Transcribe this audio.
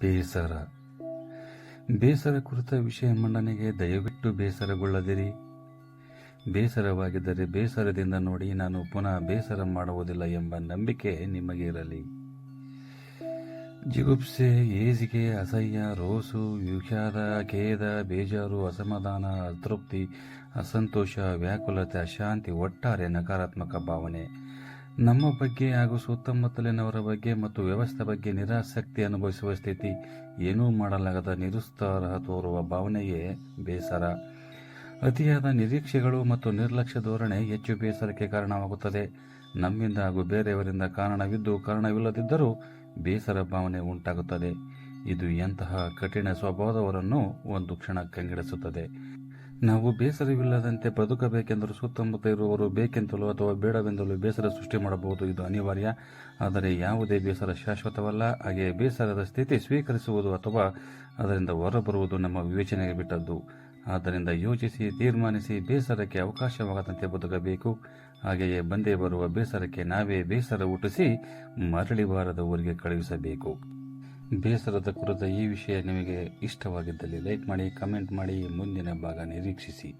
ಬೇಸರ. ಬೇಸರ ಕುರಿತ ವಿಷಯ ಮಂಡನೆಗೆ ದಯವಿಟ್ಟು ಬೇಸರಗೊಳ್ಳದಿರಿ. ಬೇಸರವಾಗಿದ್ದರೆ ಬೇಸರದಿಂದ ನೋಡಿ ನಾನು ಪುನಃ ಬೇಸರ ಮಾಡುವುದಿಲ್ಲ ಎಂಬ ನಂಬಿಕೆ ನಿಮಗೆ ಇರಲಿ. ಜಿಗುಪ್ಸೆ ಏಜಿಗೆ ಅಸಹ್ಯ, ರೋಸು, ವಿಷಾದ, ಖೇದ, ಬೇಜಾರು, ಅಸಮಾಧಾನ, ಅತೃಪ್ತಿ, ಅಸಂತೋಷ, ವ್ಯಾಕುಲತೆ, ಅಶಾಂತಿ, ಒಟ್ಟಾರೆ ನಕಾರಾತ್ಮಕ ಭಾವನೆ. ನಮ್ಮ ಬಗ್ಗೆ ಹಾಗೂ ಸುತ್ತಮುತ್ತಲಿನವರ ಬಗ್ಗೆ ಮತ್ತು ವ್ಯವಸ್ಥೆ ಬಗ್ಗೆ ನಿರಾಸಕ್ತಿ ಅನುಭವಿಸುವ ಸ್ಥಿತಿ ಏನೂ ಮಾಡಲಾಗದ ನಿರುತ್ಸಾಹ ತೋರುವ ಭಾವನೆಯೇ ಬೇಸರ. ಅತಿಯಾದ ನಿರೀಕ್ಷೆಗಳು ಮತ್ತು ನಿರ್ಲಕ್ಷ್ಯ ಧೋರಣೆ ಹೆಚ್ಚು ಬೇಸರಕ್ಕೆ ಕಾರಣವಾಗುತ್ತದೆ. ನಮ್ಮಿಂದ ಹಾಗೂ ಬೇರೆಯವರಿಂದ ಕಾರಣವಿದ್ದು ಕಾರಣವಿಲ್ಲದಿದ್ದರೂ ಬೇಸರ ಭಾವನೆ ಉಂಟಾಗುತ್ತದೆ. ಇದು ಎಂತಹ ಕಠಿಣ ಸ್ವಭಾವದವರನ್ನು ಒಂದು ಕ್ಷಣ ಕಂಗೆಡಿಸುತ್ತದೆ. ನಾವು ಬೇಸರವಿಲ್ಲದಂತೆ ಬದುಕಬೇಕೆಂದರೂ ಸುತ್ತಮುತ್ತ ಇರುವವರು ಬೇಕೆಂತಲೂ ಅಥವಾ ಬೇಡವೆಂದಲೂ ಬೇಸರ ಸೃಷ್ಟಿ ಮಾಡಬಹುದು. ಇದು ಅನಿವಾರ್ಯ. ಆದರೆ ಯಾವುದೇ ಬೇಸರ ಶಾಶ್ವತವಲ್ಲ. ಹಾಗೆ ಬೇಸರದ ಸ್ಥಿತಿ ಸ್ವೀಕರಿಸುವುದು ಅಥವಾ ಅದರಿಂದ ಹೊರಬರುವುದು ನಮ್ಮ ವಿವೇಚನೆಗೆ ಬಿಟ್ಟದ್ದು. ಆದ್ದರಿಂದ ಯೋಚಿಸಿ, ತೀರ್ಮಾನಿಸಿ ಬೇಸರಕ್ಕೆ ಅವಕಾಶವಾಗದಂತೆ ಬದುಕಬೇಕು. ಹಾಗೆಯೇ ಬಂದೇ ಬರುವ ಬೇಸರಕ್ಕೆ ನಾವೇ ಬೇಸರ ಹುಟ್ಟಿಸಿ ಮರಳಿ ಬಾರದ ಊರಿಗೆ ಕಳುಹಿಸಬೇಕು. ಬೇಸರದ ಕುರಿತ ಈ ವಿಷಯ ನಿಮಗೆ ಇಷ್ಟವಾಗಿದ್ದಲ್ಲಿ ಲೈಕ್ ಮಾಡಿ ಕಮೆಂಟ್ ಮಾಡಿ ಮುಂದಿನ ಭಾಗ ನಿರೀಕ್ಷಿಸಿ.